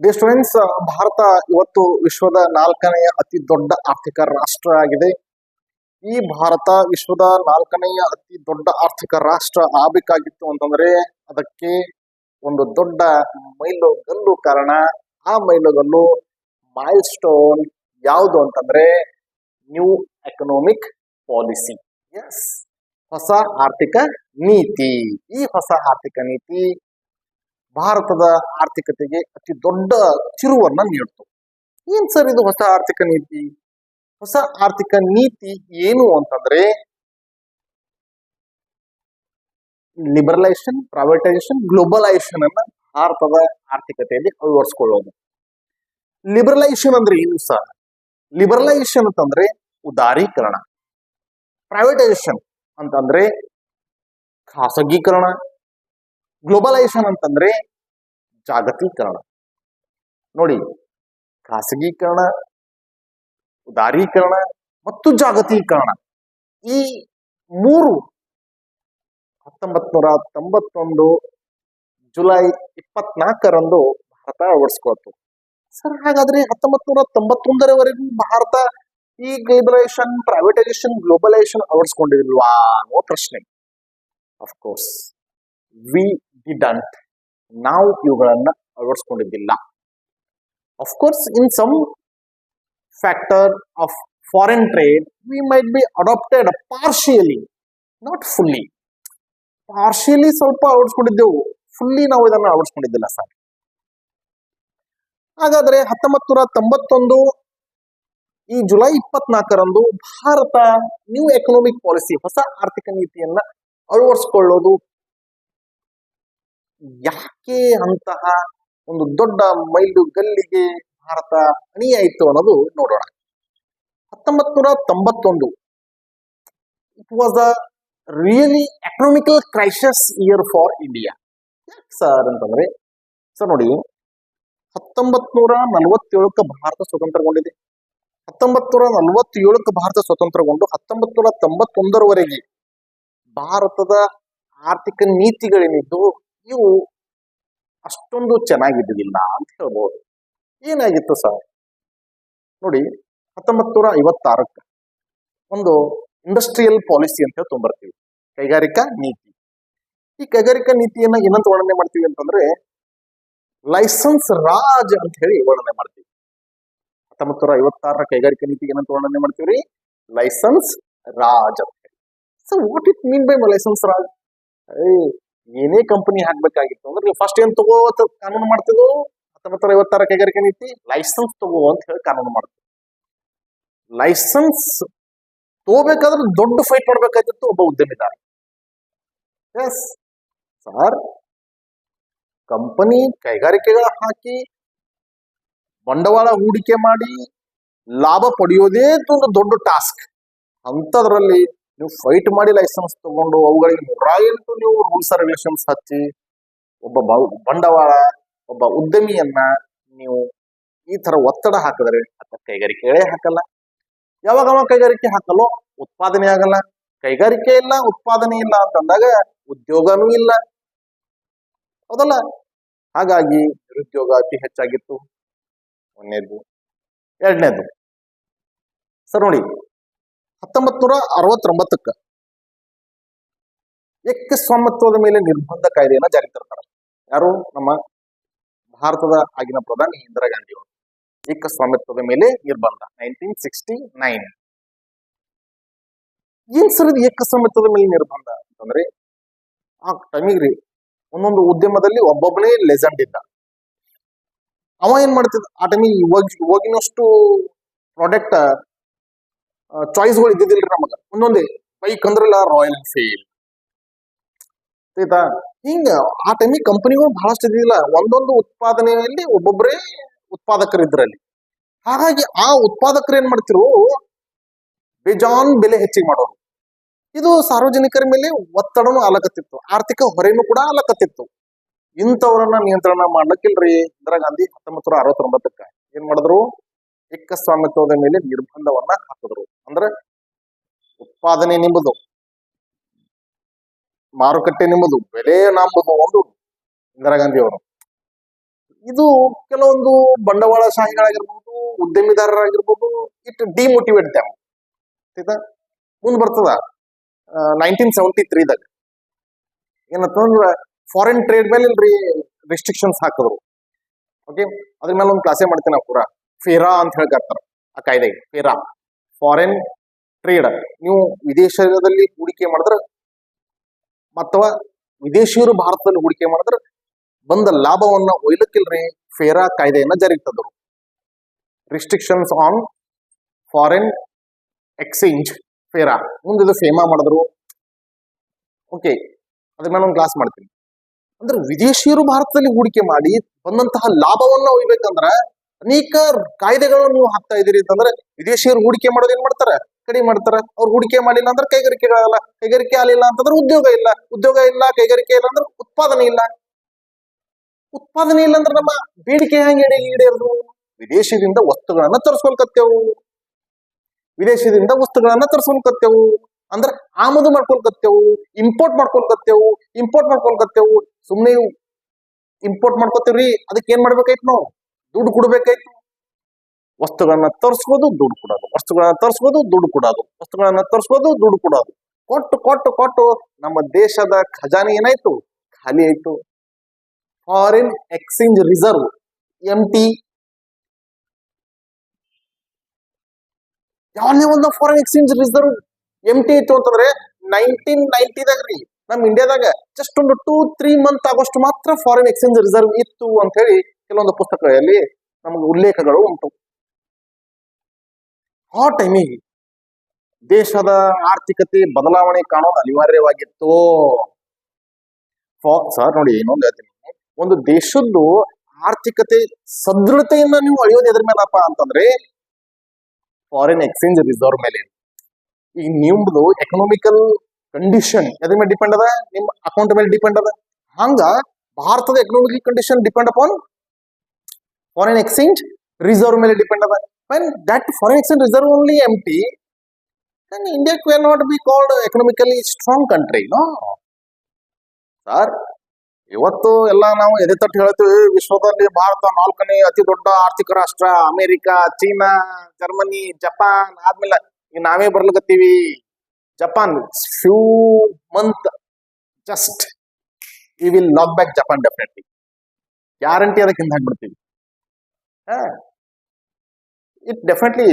D students Bharat ಇವತ್ತು ವಿಶ್ವದ ನಾಲ್ಕನೆಯ ಅತಿ ದೊಡ್ಡ ಆರ್ಥಿಕ ರಾಷ್ಟ್ರ ಆಗಿದೆ. ಈ ಭಾರತ ವಿಶ್ವದ ನಾಲ್ಕನೆಯ ಅತಿ ದೊಡ್ಡ ಆರ್ಥಿಕ ರಾಷ್ಟ್ರ ಆಗಬೇಕಾಗಿತ್ತು ಅಂತಂದ್ರೆ ಅದಕ್ಕೆ ಒಂದು ದೊಡ್ಡ ಮೈಲುಗಲ್ಲು ಕಾರಣ. ಆ ಮೈಲುಗಲ್ಲು ಮೈಲ್ ಸ್ಟೋನ್ ಯಾವುದು ಅಂತಂದ್ರೆ ನ್ಯೂ ಎಕನಾಮಿಕ್ ಪಾಲಿಸಿ ಎಸ್ ಹೊಸ ಆರ್ಥಿಕ ನೀತಿ. ಈ ಹೊಸ ಆರ್ಥಿಕ ನೀತಿ ಭಾರತದ ಆರ್ಥಿಕತೆಗೆ ಅತಿ ದೊಡ್ಡ ತಿರುವನ್ನ ನೀಡ್ತು. ಏನ್ ಸರ್ ಇದು ಹೊಸ ಆರ್ಥಿಕ ನೀತಿ? ಹೊಸ ಆರ್ಥಿಕ ನೀತಿ ಏನು ಅಂತಂದ್ರೆ ಲಿಬರಲೈಸೇಷನ್ ಪ್ರೈವೇಟೈಸೇಷನ್ ಗ್ಲೋಬಲೈಸೇಷನ್ ಅನ್ನ ಭಾರತದ ಆರ್ಥಿಕತೆಯಲ್ಲಿ ಅಳವಡಿಸ್ಕೊಳ್ಳೋದು. ಲಿಬರಲೈಸೇಷನ್ ಅಂದ್ರೆ ಏನು ಸರ್? ಲಿಬರಲೈಸೇಷನ್ ಅಂತಂದ್ರೆ ಉದಾರೀಕರಣ. ಪ್ರೈವೇಟೈಸೇಷನ್ ಅಂತಂದ್ರೆ ಖಾಸಗೀಕರಣ. ಗ್ಲೋಬಲೈಸೇಷನ್ ಅಂತಂದ್ರೆ ಜಾಗತೀಕರಣ. ನೋಡಿ, ಖಾಸಗೀಕರಣ, ಉದಾರೀಕರಣ ಮತ್ತು ಜಾಗತೀಕರಣ. ಈ ಮೂರು ಹತ್ತೊಂಬತ್ ನೂರ ತೊಂಬತ್ತೊಂದು ಜುಲೈ ಇಪ್ಪತ್ನಾಲ್ಕರಂದು ಭಾರತ ಅಳವಡಿಸ್ಕೊಳ್ತು ಸರ್, ಹಾಗಾದ್ರೆ ಹತ್ತೊಂಬತ್ ನೂರ ತೊಂಬತ್ತೊಂದರವರೆಗೂ ಭಾರತ ಈ ಗ್ಲೋಬಲೈಸೇಷನ್ ಪ್ರೈವೇಟೈಸೇಷನ್ ಗ್ಲೋಬಲೈಸೇಷನ್ ಅಳವಡಿಸ್ಕೊಂಡಿಲ್ವಾ ಅನ್ನೋ ಪ್ರಶ್ನೆ. ಅಫ್ಕೋರ್ಸ್ ವಿ ಡಿಡಂಟ್ ನಾವು ಇವುಗಳನ್ನ ಅಳವಡಿಸ್ಕೊಂಡಿದ್ದಿಲ್ಲ. Of course in some factor of foreign trade we might be adapted partially not fully partially ಸ್ವಲ್ಪ ಅಳವಡಿಸ್ಕೊಂಡಿದ್ದೆವು. ಫುಲ್ಲಿ ನಾವು ಇದನ್ನ ಅಳವಡಿಸ್ಕೊಂಡಿದ್ದಿಲ್ಲ ಸರ್ ಹಾಗಾದ್ರೆ ಹತ್ತೊಂಬತ್ ನೂರ ತೊಂಬತ್ತೊಂದು ಈ ಜುಲೈ ಇಪ್ಪತ್ನಾಲ್ಕರಂದು ಭಾರತ ನ್ಯೂ ಎಕನಾಮಿಕ್ ಪಾಲಿಸಿ ಹೊಸ ಆರ್ಥಿಕ ನೀತಿಯನ್ನ ಅಳವಡಿಸ್ಕೊಳ್ಳೋದು ಯಾಕೆ ಅಂತಹ ಒಂದು ದೊಡ್ಡ ಮೈಲು ಗಲ್ಲಿಗೆ ಭಾರತ ಅಣಿಯಾಯಿತು ಅನ್ನೋದು ನೋಡೋಣ. ಹತ್ತೊಂಬತ್ ನೂರ ತೊಂಬತ್ತೊಂದು it was a really economical crisis year for India ಯಾಕೆ ಸರ್ ಅಂತಂದ್ರೆ, ಸರ್ ನೋಡಿ ಹತ್ತೊಂಬತ್ ನೂರ ನಲವತ್ತೇಳಕ್ಕೆ ಭಾರತ ಸ್ವತಂತ್ರಗೊಂಡಿದೆ. ಹತ್ತೊಂಬತ್ ನೂರ ನಲವತ್ತೇಳಕ್ಕೆ ಭಾರತ ಸ್ವತಂತ್ರಗೊಂಡು ಹತ್ತೊಂಬತ್ ನೂರ ತೊಂಬತ್ತೊಂದರವರೆಗೆ ಭಾರತದ ಆರ್ಥಿಕ ನೀತಿಗಳೇನಿದ್ದು ಇವು ಅಷ್ಟೊಂದು ಚೆನ್ನಾಗಿದ್ದಿಲ್ಲ ಅಂತ ಹೇಳ್ಬೋದು. ಏನಾಗಿತ್ತು ಸರ್? ನೋಡಿ ಹತ್ತೊಂಬತ್ ನೂರ ಐವತ್ತಾರಕ್ಕೆ ಒಂದು ಇಂಡಸ್ಟ್ರಿಯಲ್ ಪಾಲಿಸಿ ಅಂತ ಹೇಳಿ ತೊಂಬರ್ತೀವಿ. ಕೈಗಾರಿಕಾ ನೀತಿ. ಈ ಕೈಗಾರಿಕಾ ನೀತಿಯನ್ನ ಏನಂತ ವರ್ಣನೆ ಮಾಡ್ತೀವಿ ಅಂತಂದ್ರೆ ಲೈಸೆನ್ಸ್ ರಾಜ್ ಅಂತ ಹೇಳಿ ವರ್ಣನೆ ಮಾಡ್ತೀವಿ. ಹತ್ತೊಂಬತ್ ನೂರ ಐವತ್ತಾರರ ಕೈಗಾರಿಕಾ ನೀತಿ ಏನಂತ ವರ್ಣನೆ ಮಾಡ್ತೀವಿ ಲೈಸೆನ್ಸ್ ರಾಜ್ ಅಂತ ಹೇಳಿ. So what it mean by license raj? ಏನೇ ಕಂಪನಿ ಹಾಕ್ಬೇಕಾಗಿತ್ತು ಅಂದ್ರೆ ನೀವು ಫಸ್ಟ್ ಏನ್ ತಗೋ ಕಾನೂನು ಮಾಡ್ತಿದ್ವು ಹತ್ತೊಂಬತ್ತು ಐವತ್ತಾರ ಕೈಗಾರಿಕೆ ನೀತಿ? ಲೈಸೆನ್ಸ್ ತಗೋ ಅಂತ ಹೇಳಿ ಕಾನೂನು ಮಾಡ್ತಿದ್ವಿ ಲೈಸೆನ್ಸ್ ತಗೋಬೇಕಾದ್ರೆ ದೊಡ್ಡ ಫೈಟ್ ಮಾಡ್ಬೇಕಾಗಿತ್ತು ಒಬ್ಬ ಉದ್ಯಮಿದಾರ. ಎಸ್ ಸರ್ ಕಂಪನಿ ಕೈಗಾರಿಕೆಗಳ ಹಾಕಿ, ಬಂಡವಾಳ ಹೂಡಿಕೆ ಮಾಡಿ, ಲಾಭ ಪಡೆಯೋದೇ ಒಂದು ದೊಡ್ಡ ಟಾಸ್ಕ್ ಅಂಥದ್ರಲ್ಲಿ ನೀವು ಫೈಟ್ ಮಾಡಿ ಲೈಸೆನ್ಸ್ ತಗೊಂಡು ಅವುಗಳಿಗೆ ನೂರ ಎಂಟು ನೀವು ರೂಲ್ಸ್ ರೆಗ್ಯುಲೇಷನ್ಸ್ ಹಚ್ಚಿ ಒಬ್ಬ ಬಂಡವಾಳ, ಒಬ್ಬ ಉದ್ಯಮಿಯನ್ನ ನೀವು ಈ ತರ ಒತ್ತಡ ಹಾಕಿದ್ರೆ ಅಥವಾ ಕೈಗಾರಿಕೆಗಳೇ ಹಾಕಲ್ಲ. ಯಾವಾಗ ಅವಾಗ ಕೈಗಾರಿಕೆ ಹಾಕಲ್ಲೋ ಉತ್ಪಾದನೆ ಆಗಲ್ಲ. ಕೈಗಾರಿಕೆ ಇಲ್ಲ, ಉತ್ಪಾದನೆ ಇಲ್ಲ ಅಂತಂದಾಗ ಉದ್ಯೋಗನೂ ಇಲ್ಲ. ಹೌದಲ್ಲ? ಹಾಗಾಗಿ ನಿರುದ್ಯೋಗ ಅತಿ ಹೆಚ್ಚಾಗಿತ್ತು. ಒಂದನೇದು. ಎರಡನೇದು. ಸರ್ ನೋಡಿ ಹತ್ತೊಂಬತ್ ನೂರ ಅರವತ್ತೊಂಬತ್ತಕ್ಕ ಏಕಸ್ವಾಮಿತ್ವದ ಮೇಲೆ ನಿರ್ಬಂಧ ಕಾಯ್ದೆಯನ್ನ ಜಾರಿಗೆ ತರ್ತಾರೆ. ಯಾರು? ನಮ್ಮ ಭಾರತದ ಆಗಿನ ಪ್ರಧಾನಿ ಇಂದಿರಾ ಗಾಂಧಿ ಅವರು ಏಕಸ್ವಾಮಿತ್ವದ ಮೇಲೆ ನಿರ್ಬಂಧ, ನೈನ್ಟೀನ್ ಸಿಕ್ಸ್ಟಿ ನೈನ್. ಏನ್ ಸರ್ ಇದು ಮೇಲೆ ನಿರ್ಬಂಧ ಅಂತಂದ್ರೆ, ಆ ಟೈಮಿಗೆ ರೀ, ಒಂದೊಂದು ಉದ್ಯಮದಲ್ಲಿ ಒಬ್ಬೊಬ್ಬನೇ ಲೆಜೆಂಡ್ ಇದ್ದ. ಅವ ಏನ್ ಮಾಡ್ತಿದ್ದ? ಆ ಟೈಮಿಗೆ ಇವಾಗಿನಷ್ಟು ಪ್ರಾಡಕ್ಟ್ ಚಾಯ್ಸ್ಗಳು ಇದ್ದಿದ್ದಿಲ್ಲ ನಮಗ ಒಂದೊಂದೇ ಬೈಕ್ ಅಂದ್ರಲ್ಲ ರಾಯಲ್ ಎನ್ಫೀಲ್ಡ್ ಆಯ್ತಾ? ಹಿಂಗ, ಆ ಟೈಮಿಗೆ ಕಂಪನಿಗಳು ಬಹಳಷ್ಟು ಇದ್ದಿಲ್ಲ ಒಂದೊಂದು ಉತ್ಪಾದನೆಯಲ್ಲಿ ಒಬ್ಬೊಬ್ಬರೇ ಉತ್ಪಾದಕರು ಇದ್ರಲ್ಲಿ. ಹಾಗಾಗಿ ಆ ಉತ್ಪಾದಕರು ಏನ್ ಮಾಡ್ತಿರು? ಬೇಜಾನ್ ಬೆಲೆ ಹೆಚ್ಚಿಗೆ ಮಾಡೋರು. ಇದು ಸಾರ್ವಜನಿಕರ ಮೇಲೆ ಒತ್ತಡನೂ ಆಲಕತ್ತಿತ್ತು ಆರ್ಥಿಕ ಹೊರೆನೂ ಕೂಡ ಆಲಕತ್ತಿತ್ತು ಇಂಥವ್ರನ್ನ ನಿಯಂತ್ರಣ ಮಾಡ್ಲಕ್ಕಿಲ್ರಿ? ಇಂದಿರಾ ಗಾಂಧಿ ಹತ್ತೊಂಬತ್ತು ನೂರ ಅರವತ್ತೊಂಬತ್ತಕ್ಕ. ಏನ್ ಮಾಡಿದ್ರು? ಏಕಸ್ವಾಮಿತ್ವದ ಮೇಲೆ ನಿರ್ಬಂಧವನ್ನ ಹಾಕಿದ್ರು. ಅಂದ್ರೆ ಉತ್ಪಾದನೆ ನಿಮ್ಮದು ಮಾರುಕಟ್ಟೆ ನಿಮ್ಮದು ಬೆಲೆ ನಂಬುದು ಒಂದು ಇಂದಿರಾ ಗಾಂಧಿ ಅವರು ಇದು ಕೆಲವೊಂದು ಬಂಡವಾಳ ಶಾಹಿಗಳಾಗಿರ್ಬೋದು ಉದ್ಯಮಿದಾರರಾಗಿರ್ಬೋದು ಇಟ್ ಡಿಮೋಟಿವೇಟ್ ದ್ಯಾಮ್ ಆಯ್ತಾ? ಮುಂದ್ ಬರ್ತದ ನೈನ್ಟೀನ್ ಸೆವೆಂಟಿ ತ್ರೀದಾಗ ಏನಂತಂದ್ರ ಫಾರಿನ್ ಟ್ರೇಡ್ ಮೇಲೆ ಇಲ್ರಿ ರೆಸ್ಟ್ರಿಕ್ಷನ್ಸ್ ಹಾಕಿದ್ರು. ಓಕೆ ಅದ್ರ ಮೇಲೆ ಒಂದು ಕ್ಲಾಸೇ ಮಾಡ್ತೀನಿ ನಾವು ಪೂರಾ. ಫೇರಾ ಅಂತ ಹೇಳ್ಕರ್ತಾರ ಆ ಕಾಯ್ದೆಗೆ, ಫೇರಾ. ಫಾರಿನ್ ಟ್ರೇಡ್ ನೀವು ವಿದೇಶದಲ್ಲಿ ಹೂಡಿಕೆ ಮಾಡಿದ್ರೆ ಅಥವಾ ವಿದೇಶಿಯರು ಭಾರತದಲ್ಲಿ ಹೂಡಿಕೆ ಮಾಡಿದ್ರೆ ಬಂದ ಲಾಭವನ್ನ ಒಯ್ಲಕ್ಕಿಲ್ರಿ? ಫೇರಾ ಕಾಯ್ದೆಯನ್ನ ಜಾರಿಗೆ ತಂದರು restrictions on foreign exchange FERA ಮುಂದೆ ಇದು ಫೇಮಾ ಮಾಡಿದ್ರು. ಓಕೆ ಅದ್ರ ಮೇಲೆ ಒಂದು ಕ್ಲಾಸ್ ಮಾಡ್ತೀನಿ. ಅಂದ್ರೆ ವಿದೇಶಿಯರು ಭಾರತದಲ್ಲಿ ಹೂಡಿಕೆ ಮಾಡಿ ಬಂದಂತಹ ಲಾಭವನ್ನ ಒಯ್ಬೇಕಂದ್ರ ಅನೇಕ ಕಾಯ್ದೆಗಳನ್ನು ನೀವು ಹಾಕ್ತಾ ಇದೀರಿ ಅಂತಂದ್ರೆ ವಿದೇಶಿಯರು ಹೂಡಿಕೆ ಮಾಡೋದು ಏನ್ ಮಾಡ್ತಾರ? ಕಡಿಮೆ ಮಾಡ್ತಾರ. ಅವ್ರು ಹೂಡಿಕೆ ಮಾಡಿಲ್ಲ ಅಂದ್ರೆ ಕೈಗಾರಿಕೆಗಳಲ್ಲ ಕೈಗಾರಿಕೆ ಆಗಲಿಲ್ಲ ಅಂತಂದ್ರೆ ಉದ್ಯೋಗ ಇಲ್ಲ. ಉದ್ಯೋಗ ಇಲ್ಲ, ಕೈಗಾರಿಕೆ ಇಲ್ಲ ಅಂದ್ರೆ ಉತ್ಪಾದನೆ ಇಲ್ಲ. ಉತ್ಪಾದನೆ ಇಲ್ಲ ಅಂದ್ರೆ ನಮ್ಮ ಬೇಡಿಕೆ ಹೆಂಗೆ ಈಡೇ- ಈಡೇರದು? ವಿದೇಶದಿಂದ ವಸ್ತುಗಳನ್ನ ತರಿಸ್ಕೊಳ್ಕತ್ತೇವು. ವಿದೇಶದಿಂದ ವಸ್ತುಗಳನ್ನ ತರಿಸ್ಕೊಳ್ಕತ್ತೇವು. ಅಂದ್ರೆ ಆಮದು ಮಾಡ್ಕೊಳ್ಕತ್ತೇವು ಇಂಪೋರ್ಟ್ ಮಾಡ್ಕೊಳ್ಕತ್ತೇವು ಇಂಪೋರ್ಟ್ ಮಾಡ್ಕೊಳ್ಕತ್ತೇವು. ಸುಮ್ನೆ ಇಂಪೋರ್ಟ್ ಮಾಡ್ಕೊತೇವ್ರಿ ಅದಕ್ಕೆ ಏನ್ ಮಾಡ್ಬೇಕಾಯ್ತು ನಾವು? ದುಡ್ಡು ಕೊಡ್ಬೇಕಾಯ್ತು. ವಸ್ತುಗಳನ್ನ ತರಿಸ್ಬೋದು, ದುಡ್ಡು ಕೊಡೋದು. ವಸ್ತುಗಳನ್ನ ತರಿಸ್ಬೋದು, ದುಡ್ಡು ಕೊಡೋದು. ವಸ್ತುಗಳನ್ನ ತರಿಸ್ಬೋದು, ದುಡ್ಡು ಕೊಡೋದು. ಕೊಟ್ಟು ಕೊಟ್ಟು ಕೊಟ್ಟು ನಮ್ಮ ದೇಶದ ಖಜಾನೆ ಏನಾಯ್ತು? ಖಾಲಿ ಆಯ್ತು. Foreign exchange reserve M T ಯಾವನೇ ಒಂದು foreign exchange reserve M T ಇತ್ತು ಅಂತಂದ್ರೆ ನೈನ್ಟೀನ್ ನೈನ್ಟಿದಾಗ ರೀ, ನಮ್ ಇಂಡಿಯಾದಾಗ ಜಸ್ಟ್ ಒಂದು ಟೂ ತ್ರೀ ಮಂತ್ ಆಗೋಷ್ಟು ಮಾತ್ರ ಫಾರಿನ್ ಎಕ್ಸ್ಚೇಂಜ್ ರಿಸರ್ವ್ ಇತ್ತು ಅಂತ ಹೇಳಿ ಕೆಲವೊಂದು ಪುಸ್ತಕಗಳಲ್ಲಿ ನಮಗೆ ಉಲ್ಲೇಖಗಳು ಉಂಟು. ಆ ಟೈಮಿಗೆ ದೇಶದ ಆರ್ಥಿಕತೆ ಬದಲಾವಣೆ ಕಾಣೋದು ಅನಿವಾರ್ಯವಾಗಿತ್ತು. ಸರ್ ನೋಡಿ, ಇನ್ನೊಂದು ಹೇಳ್ತೀನಿ. ಒಂದು ದೇಶದ್ದು ಆರ್ಥಿಕತೆ ಸದೃಢತೆಯನ್ನ ನೀವು ಅಳಿಯೋದು ಎದ್ರ ಮೇಲಪ್ಪ ಅಂತಂದ್ರೆ ಫಾರಿನ್ ಎಕ್ಸ್ಚೇಂಜ್ ರಿಸರ್ವ್ ಮೇಲೆ. ಈಗ ನಿಮ್ದು ಎಕನಾಮಿಕಲ್ ಕಂಡೀಷನ್ ಎದ್ರ ಮೇಲೆ ಡಿಪೆಂಡ್ ಅದ? ನಿಮ್ಮ ಅಕೌಂಟ್ ಮೇಲೆ ಡಿಪೆಂಡ್ ಅದ? ಹಂಗ ಭಾರತದ economical condition depend upon foreign exchange reserve ಮೇಲೆ ಡಿಪೆಂಡ್ ಅದ when that foreign exchange reserve only empty, then india cannot be called economically strong country, no? Sir ಇವತ್ತು ಎಲ್ಲ ನಾವು ಎದೆ ತಟ್ಟು ಹೇಳ್ತೀವಿ ವಿಶ್ವದಲ್ಲಿ ಭಾರತ ನಾಲ್ಕನೇ ಅತಿ ದೊಡ್ಡ ಆರ್ಥಿಕ ರಾಷ್ಟ್ರ, ಅಮೆರಿಕ, ಚೀನಾ, ಜರ್ಮನಿ, ಜಪಾನ್ ಆದ್ಮೇಲೆ ಈಗ ನಾವೇ ಬರ್ಲಿಕತ್ತೀವಿ. Japan few month just we will lock back Japan definitely guarantee ಅದಕ್ಕೆ ಹಿಂದೆ ಹಾಕ್ಬಿಡ್ತೀವಿ it definitely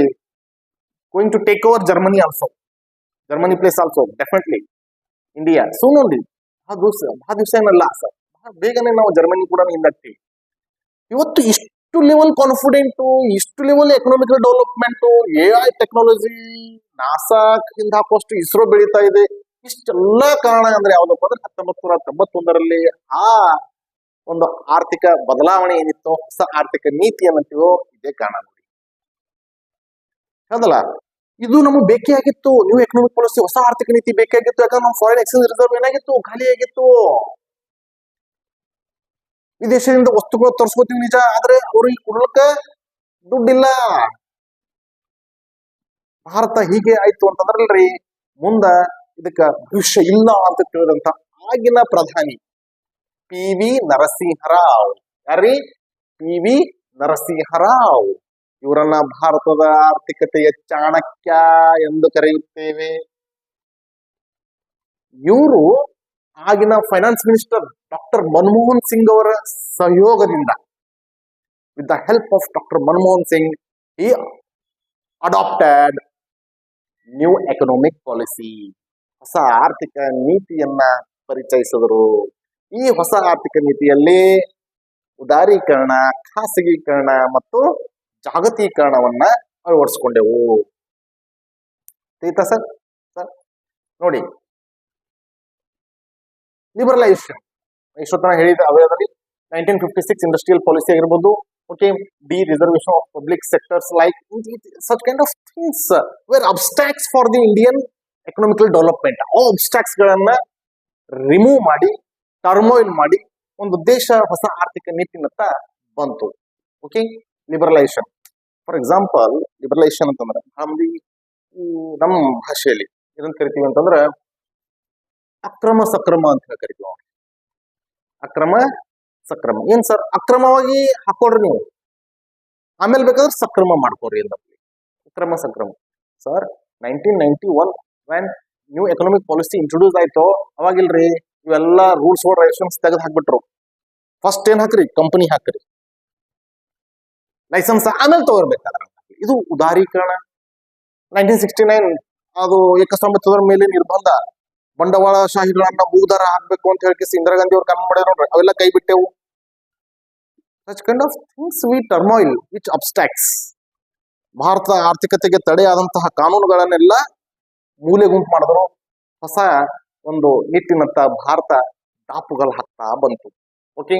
going to take over Germany also Germany place also definitely India India, soon only. ಬಹಳ ದಿವಸ ಏನಲ್ಲ sir ಬಹಳ ಬೇಗನೆ ನಾವು ಜರ್ಮನಿ ಕೂಡ ಹಿಂದಾಗ್ತೀವಿ ಇವತ್ತು ಇಷ್ಟು ಲೆವೆಲ್ ಕಾನ್ಫಿಡೆಂಟು ಇಷ್ಟು level economical development A I technology NASA ಹಿಂದ ಹಾಕುವಷ್ಟು ಇಸ್ರೋ ಬೆಳೀತಾ ಇದೆ. ಇಷ್ಟೆಲ್ಲ ಕಾರಣ ಅಂದ್ರೆ ಯಾವ್ದಪ್ಪ ಅಂದ್ರೆ ಹತ್ತೊಂಬತ್ತು ನೂರ ತೊಂಬತ್ತೊಂದರಲ್ಲಿ ಆ ಒಂದು ಆರ್ಥಿಕ ಬದಲಾವಣೆ ಏನಿತ್ತು, ಹೊಸ ಆರ್ಥಿಕ ನೀತಿ ಏನಂತೀವೋ, ಇದೇ ಕಾರಣ ನೋಡಿ. ಹೌದಲ್ಲ? ಇದು ನಮಗೆ ಬೇಕೇ ಆಗಿತ್ತು. ನ್ಯೂ ಎಕನಾಮಿಕ್ ಪಾಲಿಸಿ ಹೊಸ ಆರ್ಥಿಕ ನೀತಿ ಬೇಕಾಗಿತ್ತು ಯಾಕಂದ್ರೆ ನಮ್ಮ ಫಾರಿನ್ ಎಕ್ಸ್ಚೇಂಜ್ ರಿಸರ್ವ್ ಏನಾಗಿತ್ತು? ಖಾಲಿಯಾಗಿತ್ತು ವಿದೇಶದಿಂದ ವಸ್ತುಗಳು ತರಿಸ್ಕೋತೀವಿ ನಿಜ, ಆದ್ರೆ ಅವ್ರಿಗೆ ಕೊಡ್ಲಕ್ಕ ದುಡ್ಡಿಲ್ಲ. ಭಾರತ ಹೀಗೆ ಆಯ್ತು ಅಂತಂದ್ರಲ್ರಿ. ಮುಂದ ಇದಕ್ಕ ಭವಿಷ್ಯ ಇಲ್ಲ ಅಂತ ತಿಳಿದಂತ ಆಗಿನ ಪ್ರಧಾನಿ. P V Narasimha Rao. ಯಾರೀ ಪಿ ವಿ ನರಸಿಂಹರಾವ್. ಇವರನ್ನ ಭಾರತದ ಆರ್ಥಿಕತೆಯ ಚಾಣಕ್ಯ ಎಂದು ಕರೆಯುತ್ತೇವೆ. ಇವರು ಆಗಿನ finance minister doctor Manmohan Singh ಅವರ ಸಹಯೋಗದಿಂದ with the help of doctor Manmohan Singh ಈ ಅಡಾಪ್ಟೆಡ್ ನ್ಯೂ ಎಕನಾಮಿಕ್ ಪಾಲಿಸಿ ಹೊಸ ಆರ್ಥಿಕ ನೀತಿಯನ್ನ ಪರಿಚಯಿಸಿದರು. ಈ ಹೊಸ ಆರ್ಥಿಕ ನೀತಿಯಲ್ಲಿ ಉದಾರೀಕರಣ, ಖಾಸಗೀಕರಣ ಮತ್ತು ಜಾಗತೀಕರಣವನ್ನ ಅಳವಡಿಸ್ಕೊಂಡೆವು. ತಿಳಿತಾ ಸರ್? ಸರ್, ನೋಡಿ. ಲಿಬರಲೈಸೇಷನ್ ಇಷ್ಟೊತ್ತನ ಹೇಳಿದ ಅವರಲ್ಲಿ nineteen fifty six industrial policy ಆಗಿರ್ಬೋದು okay D reservation of public sectors like such kind of things where obstacles for the Indian economical development ಆ ಅಬ್ಸ್ಟ್ಯಾಕ್ಸ್ ಗಳನ್ನ ರಿಮೂವ್ ಮಾಡಿ ಟರ್ಮೋಯಿಲ್ ಮಾಡಿ ಒಂದು ದೇಶ, ಹೊಸ ಆರ್ಥಿಕ ನೀತಿನತ್ತ ಬಂತು. Okay liberalisation for example liberalisation ಅಂತಂದ್ರೆ ನಮ್ದು ನಮ್ಮ ಭಾಷೆಯಲ್ಲಿ ಏನಂತ ಕರಿತೀವಿ ಅಂತಂದ್ರೆ ಅಕ್ರಮ ಸಕ್ರಮ ಅಂತ ಹೇಳಿ ಕರಿತೀವಿ. ಅಕ್ರಮ ಸಕ್ರಮ. ಏನ್ ಸರ್? ಅಕ್ರಮವಾಗಿ ಹಾಕೋಡ್ರಿ ನೀವು. ಆಮೇಲೆ ಬೇಕಾದ್ರೆ ಸಕ್ರಮ ಮಾಡ್ಕೋರಿ ಅಂತ ಅಕ್ರಮ ಸಕ್ರಮ. Sir nineteen ninety one when new economic policy introduce ಆಯ್ತು? ಅವಾಗಿಲ್ರಿ. ಇವೆಲ್ಲ ರೂಲ್ಸ್ ರೆಗ್ಯುಲೇಷನ್ಸ್ ತೆಗೆದು ಹಾಕ್ಬಿಟ್ರು. ಫಸ್ಟ್ ಏನ್ ಹಾಕ್ರಿ? ಕಂಪನಿ ಹಾಕ್ರಿ. ಲೈಸೆನ್ಸ್ ಆಮೇಲೆ ತಗೋರ್ಬೇಕಾದ್ರೆ ಇದು ಉದಾರೀಕರಣ. ನೈನ್ಟೀನ್ ಸಿಕ್ಸ್ಟಿ ನೈನ್ ಅದು ಏಕಸ್ವಾಮಿತ್ವದ ಮೇಲೆ ನಿರ್ಬಂಧ. ಬಂಡವಾಳಶಾಹಿಗಳನ್ನ ಮೂದಾರ ಹಾಕ್ಬೇಕು ಅಂತ ಹೇಳಿ ಇಂದಿರಾ ಗಾಂಧಿ ಅವ್ರು ಕಮ್ಮಿ ಮಾಡ್ಯಾರ ನೋಡ್ರಿ. ಅವೆಲ್ಲ ಕೈ ಬಿಟ್ಟೆವು. Such kind of things we turmoil which obstacles ಭಾರತದ ಆರ್ಥಿಕತೆಗೆ ತಡೆಯಾದಂತಹ ಕಾನೂನುಗಳನ್ನೆಲ್ಲ ಮೂಲೆ ಗುಂಪು ಮಾಡಿದ್ರು. ಹೊಸ ಒಂದು ನಿಟ್ಟಿನತ್ತ ಭಾರತ ದಾಪುಗಲ್ ಹಾಕ್ತಾ ಬಂತು. ಓಕೆ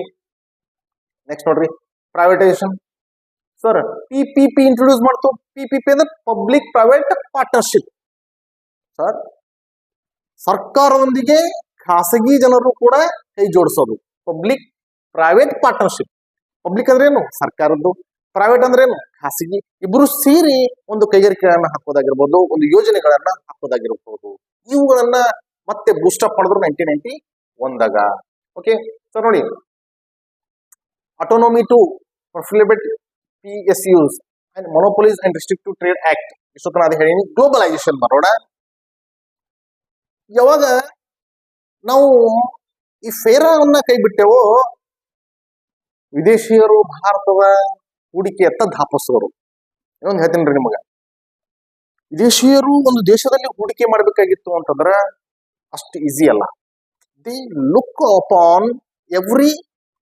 ನೆಕ್ಸ್ಟ್ ನೋಡ್ರಿ. Privatisation sir P P P introduce ಮಾಡ್ತು. ಪಿ ಪಿ ಪಿ ಅಂದ್ರೆ ಪಬ್ಲಿಕ್ ಪ್ರೈವೇಟ್ ಪಾರ್ಟ್ನರ್ಶಿಪ್ ಸರ್ ಸರ್ಕಾರದೊಂದಿಗೆ ಖಾಸಗಿ ಜನರು ಕೂಡ ಕೈ ಜೋಡಿಸೋದು. ಪಬ್ಲಿಕ್ ಪ್ರೈವೇಟ್ ಪಾರ್ಟ್ನರ್ಶಿಪ್ ಪಬ್ಲಿಕ್ ಅಂದ್ರೆ ಏನು? ಸರ್ಕಾರದ್ದು. ಪ್ರೈವೇಟ್ ಅಂದ್ರೆ ಏನು? ಖಾಸಗಿ. ಇಬ್ರು ಸೇರಿ ಒಂದು ಕೈಗಾರಿಕೆಗಳನ್ನ ಹಾಕೋದಾಗಿರ್ಬೋದು, ಒಂದು ಯೋಜನೆಗಳನ್ನ ಹಾಕೋದಾಗಿರ್ಬೋದು. ಇವುಗಳನ್ನ ಮತ್ತೆ ಬೂಸ್ಟಪ್ ಮಾಡಿದ್ರು ನೈನ್ಟೀನ್ ನೈನ್ಟಿ ಒಂದಾಗ ಓಕೆ ಸರ್ ನೋಡಿ. Autonomy to profitable P S Us and monopolies and restrictive trade act ಇಷ್ಟೊತ್ತನ ಅದು ಹೇಳೀನಿ. ಗ್ಲೋಬಲೈಸೇಷನ್ ಬರೋಣ ಯಾವಾಗ ನಾವು ಈ ಫೇರಾವನ್ನ ಕೈ ಬಿಟ್ಟೆವೋ ವಿದೇಶಿಯರು, ಭಾರತದ ಹೂಡಿಕೆಯತ್ತ ಧಾಪಿಸಿದರು ಇನ್ನೊಂದು ಹೇಳ್ತೀನಿ ರೀ ನಿಮಗ. ವಿದೇಶಿಯರು ಒಂದು ದೇಶದಲ್ಲಿ ಹೂಡಿಕೆ ಮಾಡಬೇಕಾಗಿತ್ತು ಅಂತಂದ್ರ ಅಷ್ಟು ಈಸಿ ಅಲ್ಲ. They look upon every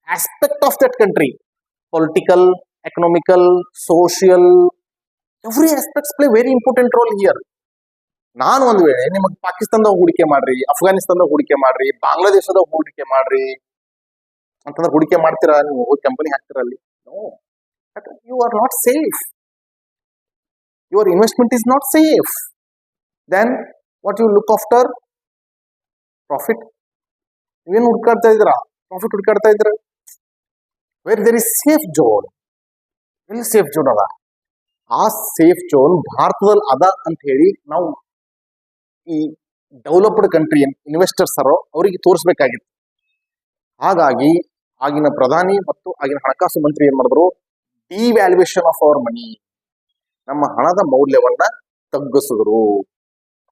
aspect of that country political economical social every aspects play very important role here ನಾನು ಒಂದ್ ವೇಳೆ ನಿಮಗೆ ಪಾಕಿಸ್ತಾನದಾಗ ಹೂಡಿಕೆ ಮಾಡ್ರಿ ಅಫ್ಘಾನಿಸ್ತಾನದಾಗ ಹೂಡಿಕೆ ಮಾಡ್ರಿ ಬಾಂಗ್ಲಾದೇಶದಾಗ ಹೂಡಿಕೆ ಮಾಡ್ರಿ ಅಂತಂದ್ರೆ ಹೂಡಿಕೆ ಮಾಡ್ತೀರಾ ನೀವು? ಕಂಪನಿ ಹಾಕ್ತೀರಾ ಅಲ್ಲಿ? You are not safe your investment is not safe then what you look after profit ನೀವೇನು ಹುಡ್ಕಾಡ್ತಾ ಇದ್ದೀರಾ? ಪ್ರಾಫಿಟ್ ಹುಡ್ಕಾಡ್ತಾ ಇದ್ದೀರಾ? Where there is safe zone ಎಲ್ಲಿ ಸೇಫ್ ಜೋನ್ ಅದ? ಆ ಸೇಫ್ ಜೋನ್ ಭಾರತದಲ್ಲಿ ಅದ ಅಂತ ಹೇಳಿ ನಾವು ಈ ಡೆವಲಪ್ಡ್ ಕಂಟ್ರಿ ಇನ್ವೆಸ್ಟರ್ಸ್ ಅರೋ ಅವರಿಗೆ ತೋರಿಸ್ಬೇಕಾಗಿತ್ತು. ಹಾಗಾಗಿ ಆಗಿನ ಪ್ರಧಾನಿ ಮತ್ತು ಆಗಿನ ಹಣಕಾಸು ಮಂತ್ರಿ ಏನ್ ಮಾಡಿದ್ರು? ಡಿವ್ಯಾಲ್ಯೂಯೇಷನ್ ಆಫ್ ಅವರ್ ಮನಿ ನಮ್ಮ ಹಣದ ಮೌಲ್ಯವನ್ನ ತಗ್ಗಿಸಿದ್ರು.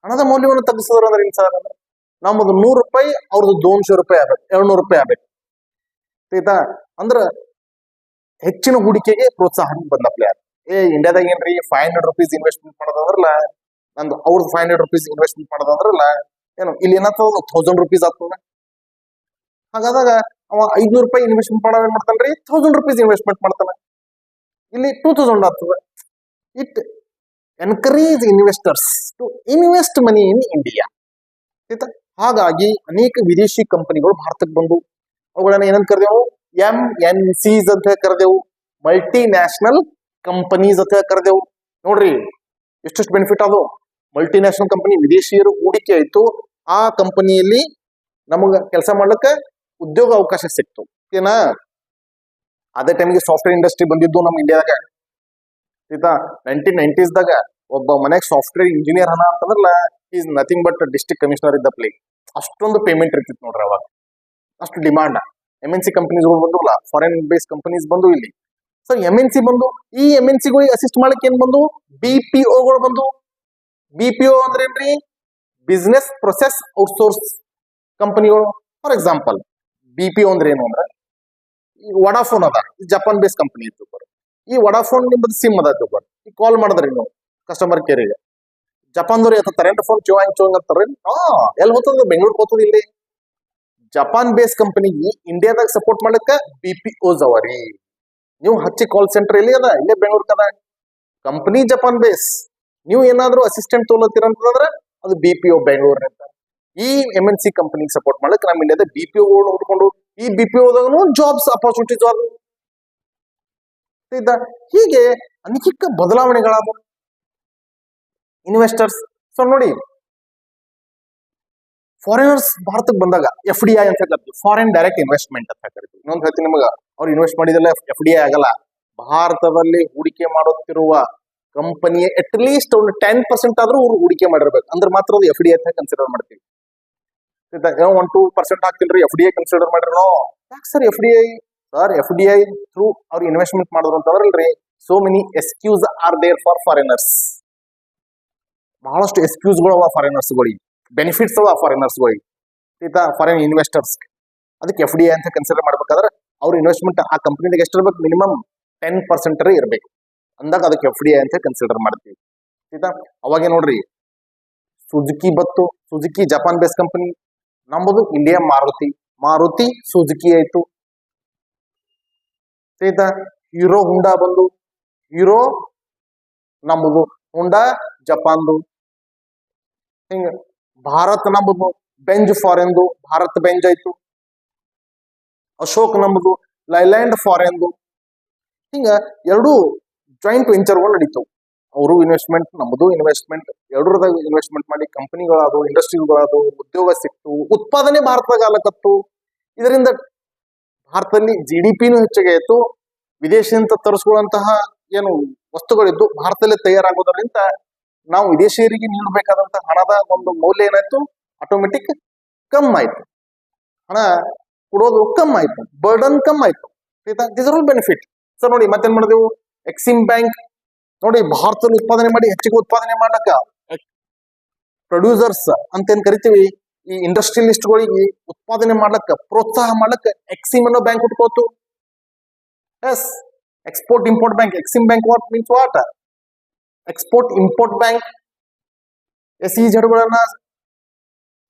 ಹಣದ ಮೌಲ್ಯವನ್ನು ತಗ್ಗಿಸಿದ್ರು ಅಂದ್ರೆ ಏನ್ ಸರ್ ಅಂದ್ರೆ ನಮ್ಮದು ನೂರು ರೂಪಾಯಿ, ಅವ್ರದ್ದು ದೋನ್ಶೆ ರೂಪಾಯಿ ಆಗ್ಬೇಕು, ಎರಡ್ನೂರು ರೂಪಾಯಿ ಆಗ್ಬೇಕು. ಆಯ್ತಾ? ಅಂದ್ರ ಹೆಚ್ಚಿನ ಹೂಡಿಕೆಗೆ ಪ್ರೋತ್ಸಾಹ ಬಂದಪ್ಲೆ. ಏ, ಇಂಡಿಯಾದಾಗ ಏನ್ರಿ ಫೈವ್ ಹಂಡ್ರೆಡ್ ರುಪೀಸ್ ಇನ್ವೆಸ್ಟ್ಮೆಂಟ್ ಮಾಡೋದಂದ್ರಲ್ಲ, ನಂದು ಅವ್ರದ್ದು ಫೈವ್ ಹಂಡ್ರೆಡ್ ರುಪೀಸ್ ಇನ್ವೆಸ್ಟ್ಮೆಂಟ್ ಮಾಡೋದಂದ್ರಲ್ಲ, ಏನು, ಇಲ್ಲಿ ಏನಾಗ್ತದ ಥೌಸಂಡ್ ರುಪೀಸ್ ಆಗ್ತದ. ಹಾಗಾದಾಗ ಅವ ಐದ್ನೂರು ರೂಪಾಯಿ ಇನ್ವೆಸ್ಟ್ಮೆಂಟ್ ಮಾಡೋ ಏನ್ ಮಾಡ್ತಾನ್ರಿ ಥೌಸಂಡ್ ರುಪೀಸ್ ಇನ್ವೆಸ್ಟ್ಮೆಂಟ್ ಮಾಡ್ತಾನೆ. ಇಲ್ಲಿ ಟೂ ತೌಸಂಡ್ ಆಗ್ತದ. It encourage investors to invest money in India ಆಯ್ತಾ? ಹಾಗಾಗಿ ಅನೇಕ ವಿದೇಶಿ ಕಂಪನಿಗಳು ಭಾರತಕ್ಕೆ ಬಂದು ಅವುಗಳನ್ನ ಏನಂತ ಕರೆದೆವು? ಎಂ ಎನ್ ಸಿಸ್ ಅಂತ ಹೇಳಿ ಕರೆದೆವು. ಮಲ್ಟಿ ನ್ಯಾಷನಲ್ ಕಂಪನೀಸ್ ಅಂತ ಹೇಳಿ ಕರೆದೆವು. ನೋಡ್ರಿ, ಎಷ್ಟೆಷ್ಟು ಬೆನಿಫಿಟ್ ಅದು ಮಲ್ಟಿ ನ್ಯಾಷನಲ್ ಕಂಪನಿ ವಿದೇಶಿಯರು ಹೂಡಿಕೆ ಆಯ್ತು. ಆ ಕಂಪನಿಯಲ್ಲಿ ನಮಗ ಕೆಲಸ ಮಾಡ್ಲಿಕ್ಕೆ ಉದ್ಯೋಗ ಅವಕಾಶ ಸಿಕ್ತು. ಏನಾ ಅದೇ ಟೈಮ್ಗೆ ಸಾಫ್ಟ್ವೇರ್ ಇಂಡಸ್ಟ್ರಿ ಬಂದಿದ್ದು ನಮ್ಮ ಇಂಡಿಯಾದಾಗ ಆಯ್ತಾ? ನೈನ್ಟೀನ್ ನೈನ್ಟೀಸ್ದಾಗ ಒಬ್ಬ ಮನೆಗೆ ಸಾಫ್ಟ್ವೇರ್ ಇಂಜಿನಿಯರ್ ಹಣ ಅಂತಂದ್ರಲ್ಲ is nothing but district commissioner ಇದ್ದ ಪ್ಲೇ ಅಷ್ಟೊಂದು ಪೇಮೆಂಟ್ ಇರ್ತಿತ್ತು ನೋಡ್ರಿ ಅವಾಗ. ಅಷ್ಟು ಡಿಮಾಂಡ್ ಎಂ ಎನ್ ಸಿ ಕಂಪನೀಸ್ಗಳು ಅಲ್ಲ ಫಾರಿನ್ ಬೇಸ್ ಕಂಪನೀಸ್ ಬಂದು ಇಲ್ಲಿ. ಸೊ ಎಂ ಎನ್ ಸಿ ಬಂದು, ಈ ಎಂ ಎನ್ ಸಿಗಳಿಗೆ ಅಸಿಸ್ಟ್ ಮಾಡಕ್ಕೆ ಏನ್ ಬಂದು? ಬಿ ಪಿ ಒಗಳು ಬಂದು. ಬಿ ಪಿ ಒ ಅಂದ್ರೆ ಏನ್ರಿ? ಬಿಸ್ನೆಸ್ ಪ್ರೊಸೆಸ್ ಔಟ್ಸೋರ್ಸ್ ಕಂಪನಿಗಳು for example B P O ಅಂದ್ರೆ ಏನು ಅಂದ್ರೆ? ವಡಾಫೋನ್ ಅದ. ಜಪಾನ್ ಬೇಸ್ ಕಂಪನಿ ಇತ್ತು. ಈ ವಡಾಫೋನ್ ನಿಮ್ಮದು ಸಿಮ್ ಅದ ಬರ್ ಈ ಕಾಲ್ ಮಾಡಿದ್ರಿ ನೀವು ಕಸ್ಟಮರ್ ಕೇರಿಗೆ ಜಪಾನ್ದವ್ರು ತರೆಂಟ್ ಫೋನ್ ಚೋಂಗ್ ಚೋಂಗ್ ಹಾ ಎಲ್ಲಿ ಹೋಗ್ತದ ಬೆಂಗಳೂರು ಹೋಗ್ತದ ಇಲ್ಲಿ. ಜಪಾನ್ ಬೇಸ್ ಕಂಪನಿ ಇಂಡಿಯಾದಾಗ ಸಪೋರ್ಟ್ ಮಾಡಕ್ಕ ಬಿ ಪಿ ಓಸ್ ಅವರಿ ನೀವು ಹಚ್ಚಿ ಕಾಲ್ ಸೆಂಟರ್ ಎಲ್ಲಿ ಅದ? ಇಲ್ಲೇ ಬೆಂಗಳೂರು ಕದ ಕಂಪನಿ ಜಪಾನ್ ಬೇಸ್ ನೀವು ಏನಾದ್ರೂ ಅಸಿಸ್ಟೆಂಟ್ ತೋಲತ್ತೀರ ಅಂತಂದ್ರೆ ಅದು ಬಿ ಪಿ ಒ ಈ ಎಂ ಎನ್ ಸಿ ಕಂಪನಿಗೆ ಸಪೋರ್ಟ್ ಮಾಡಕ್ ನಮ್ಮ ಇಂಡಿಯಾದ ಬಿ ಪಿ ಓ ಹುಡ್ಕೊಂಡು, ಈ ಬಿ ಪಿ ಒದಾಗನು ಜಾಬ್ಸ್ ಅಪರ್ಚುನಿಟೀಸ್ ಅದ ಹೀಗೆ ಅನೇಕ ಬದಲಾವಣೆಗಳಾದವು. ಇನ್ವೆಸ್ಟರ್ಸ್ ಸೊ ನೋಡಿ ಫಾರಿನರ್ಸ್ ಭಾರತಕ್ಕೆ ಬಂದಾಗ ಎಫ್ ಡಿ ಐ ಅಂತ ಕರಿತೀವಿ ಫಾರಿನ್ ಡೈರೆಕ್ಟ್ ಇನ್ವೆಸ್ಟ್ಮೆಂಟ್ ಅಂತ ಕರಿತೀವಿ ಇನ್ನೊಂದು ಹೇಳ್ತೀನಿ ನಿಮಗೆ, ಅವ್ರು ಇನ್ವೆಸ್ಟ್ ಮಾಡಿದಲ್ಲ ಎಫ್ ಡಿ ಐ ಆಗಲ್ಲ. ಭಾರತದಲ್ಲಿ ಹೂಡಿಕೆ ಮಾಡುತ್ತಿರುವ ಕಂಪನಿಯ ಅಟ್ ಲೀಸ್ಟ್ ಒಂದು ಟೆನ್ ಪರ್ಸೆಂಟ್ ಆದ್ರೂ ಅವ್ರು ಹೂಡಿಕೆ ಮಾಡಿರ್ಬೇಕು. ಅಂದ್ರೆ ಮಾತ್ರ ಅದು ಎಫ್ ಡಿ ಐ ಅಂತ ಕನ್ಸಿಡರ್ ಮಾಡ್ತೀವಿ. ಒನ್ ಟೂ ಪರ್ಸೆಂಟ್ ಹಾಕ್ತೀನಿ ಎಫ್ ಡಿ ಐ ಕನ್ಸಿಡರ್ ಮಾಡಿರೋ ಯಾಕೆ sir F D I sir F D I through ಅವ್ರು ಇನ್ವೆಸ್ಟ್ಮೆಂಟ್ ಮಾಡಿದ್ರು ಅಂತಂದ್ರಲ್ರಿ so many excuses are there for foreigners ಬಹಳಷ್ಟು ಎಕ್ಸ್ಕ್ಯೂಸ್ಗಳು ಅವ ಫಾರಿನರ್ಸ್ಗಳಿಗೆ ಬೆನಿಫಿಟ್ಸ್ ಅವ ಫಾರಿನರ್ಸ್ಗಳಿಗೆ ಆಯ್ತಾ ಫಾರಿನ್ ಇನ್ವೆಸ್ಟರ್ಸ್ ಅದಕ್ಕೆ ಎಫ್ ಡಿ ಅಂತ ಕನ್ಸಿಡರ್ ಮಾಡ್ಬೇಕಾದ್ರೆ ಅವ್ರ ಇನ್ವೆಸ್ಟ್ಮೆಂಟ್ ಆ ಕಂಪ್ನಿದಾಗ ಎಷ್ಟು ಇರ್ಬೇಕು? ಮಿನಿಮಮ್ ಟೆನ್ ಪರ್ಸೆಂಟ್ ಇರಬೇಕು. ಅಂದಾಗ ಅದಕ್ಕೆ ಎಫ್ ಡಿ ಐ ಅಂತ ಕನ್ಸಿಡರ್ ಮಾಡ್ತೀವಿ. ಆಯ್ತಾ ಅವಾಗೆ ನೋಡ್ರಿ ಸುಜುಕಿ ಬತ್ತು ಸುಜುಕಿ ಜಪಾನ್ ಬೇಸ್ ಕಂಪನಿ ನಂಬುದು ಇಂಡಿಯಾ ಮಾರುತಿ. ಮಾರುತಿ ಸುಜುಕಿ ಆಯ್ತು. ಆಯ್ತಾ ಹೀರೋ ಹುಂಡಾ ಬಂದು. ಹೀರೋ ನಂಬುದು ಹುಂಡಾ ಜಪಾನ್ದು ಹಿಂಗ ಭಾರತ್ ನಮ್ಮದು ಬೆಂಜ್ ಫಾರೆನ್ದು ಭಾರತ್ ಬೆಂಜ್ ಆಯ್ತು. ಅಶೋಕ್ ನಮ್ಮದು ಲೈಲ್ಯಾಂಡ್ ಫಾರೆನ್ದು ಹಿಂಗ ಎರಡು ಜಾಯಿಂಟ್ ವೆಂಚರ್ಗಳು ನಡೀತವು. ಅವರು ಇನ್ವೆಸ್ಟ್ಮೆಂಟ್ ನಮ್ಮದು ಇನ್ವೆಸ್ಟ್ಮೆಂಟ್ ಎರಡರದಾಗ ಇನ್ವೆಸ್ಟ್ಮೆಂಟ್ ಮಾಡಿ ಕಂಪನಿಗಳಾದವು ಇಂಡಸ್ಟ್ರಿಗಳಾದವು ಉದ್ಯೋಗ ಸಿಕ್ತು. ಉತ್ಪಾದನೆ ಭಾರತದಾಗ ಆಲಕತ್ತು. ಇದರಿಂದ ಭಾರತದಲ್ಲಿ ಜಿ ಡಿ ಪಿನೂ ಹೆಚ್ಚಿಗೆ ಆಯ್ತು. ವಿದೇಶದಿಂದ ತರಿಸ್ಕೊಳ್ಳುವಂತಹ ಏನು ವಸ್ತುಗಳಿದ್ದು ಭಾರತದಲ್ಲಿ ತಯಾರಾಗೋದ್ರಿಂದ ನಾವು ವಿದೇಶಿಯರಿಗೆ ನೀಡಬೇಕಾದಂತಹ ಹಣದ ಒಂದು ಮೌಲ್ಯ ಏನಾಯ್ತು? ಆಟೋಮೆಟಿಕ್ ಕಮ್ ಆಯ್ತು. ಹಣ ಕೊಡೋದು ಕಮ್ ಆಯ್ತು. ಬರ್ಡನ್ ಕಮ್ ಆಯ್ತು. ದಿಸ್ ಬೆನಿಫಿಟ್ ಸರ್ ನೋಡಿ, ಮತ್ತೇನ್ ಮಾಡಿದೆವು ಎಕ್ಸಿಮ್ ಬ್ಯಾಂಕ್ ನೋಡಿ, ಭಾರತದಲ್ಲಿ ಉತ್ಪಾದನೆ ಮಾಡಿ ಹೆಚ್ಚಿಗೆ ಉತ್ಪಾದನೆ ಮಾಡಕ ಪ್ರೊಡ್ಯೂಸರ್ಸ್ ಅಂತ ಕರಿತೀವಿ? ಈ ಇಂಡಸ್ಟ್ರಿಯಲಿಸ್ಟ್ಗಳಿಗೆ ಉತ್ಪಾದನೆ ಮಾಡ್ಲಕ್ಕ, ಪ್ರೋತ್ಸಾಹ ಮಾಡ್ಲಕ್ಕ ಎಕ್ಸಿಮ್ ಅನ್ನೋ bank ಉಟ್ಕೋತು. Yes export import bank EXIM bank what means what export import bank yes ಈ ಜಡ್ಗಳನ್ನ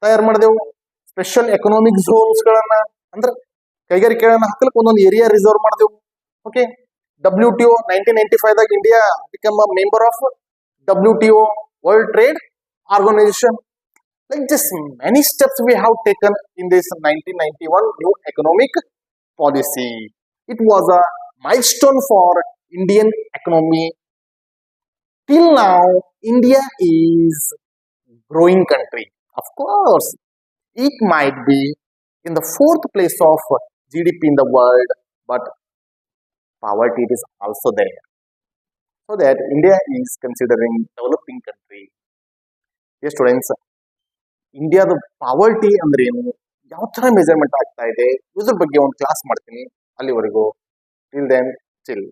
ತಯಾರು ಮಾಡಿದೆವು ಸ್ಪೆಷಲ್ ಎಕನಾಮಿಕ್ ಝೋನ್ಸ್ ಗಳನ್ನ, ಅಂದ್ರೆ ಕೈಗಾರಿಕೆಗಳನ್ನ ಹಾಕ್ಲಿಕ್ಕೆ ಒಂದೊಂದು ಏರಿಯಾ ರಿಸರ್ವ್ ಮಾಡಿದೆವು okay W T O nineteen ninety five ದಾಗ India become a member of W T O world trade organisation like just many steps we have taken in this 1991 new economic policy. It was a milestone for Indian economy. Till now, India is growing country. Of course, it might be in the fourth place of GDP in the world, but poverty is also there. So that India is considering developing country. Yes, students, ಇಂಡಿಯಾದ poverty ಅಂದ್ರೆ ಏನು ಯಾವ ತರ measurement ಆಗ್ತಾ ಇದೆ ಇದ್ರ ಬಗ್ಗೆ ಒಂದು ಕ್ಲಾಸ್ ಮಾಡ್ತೀನಿ ಅಲ್ಲಿವರೆಗೂ ಟಿಲ್ ದೆನ್ ಚಿಲ್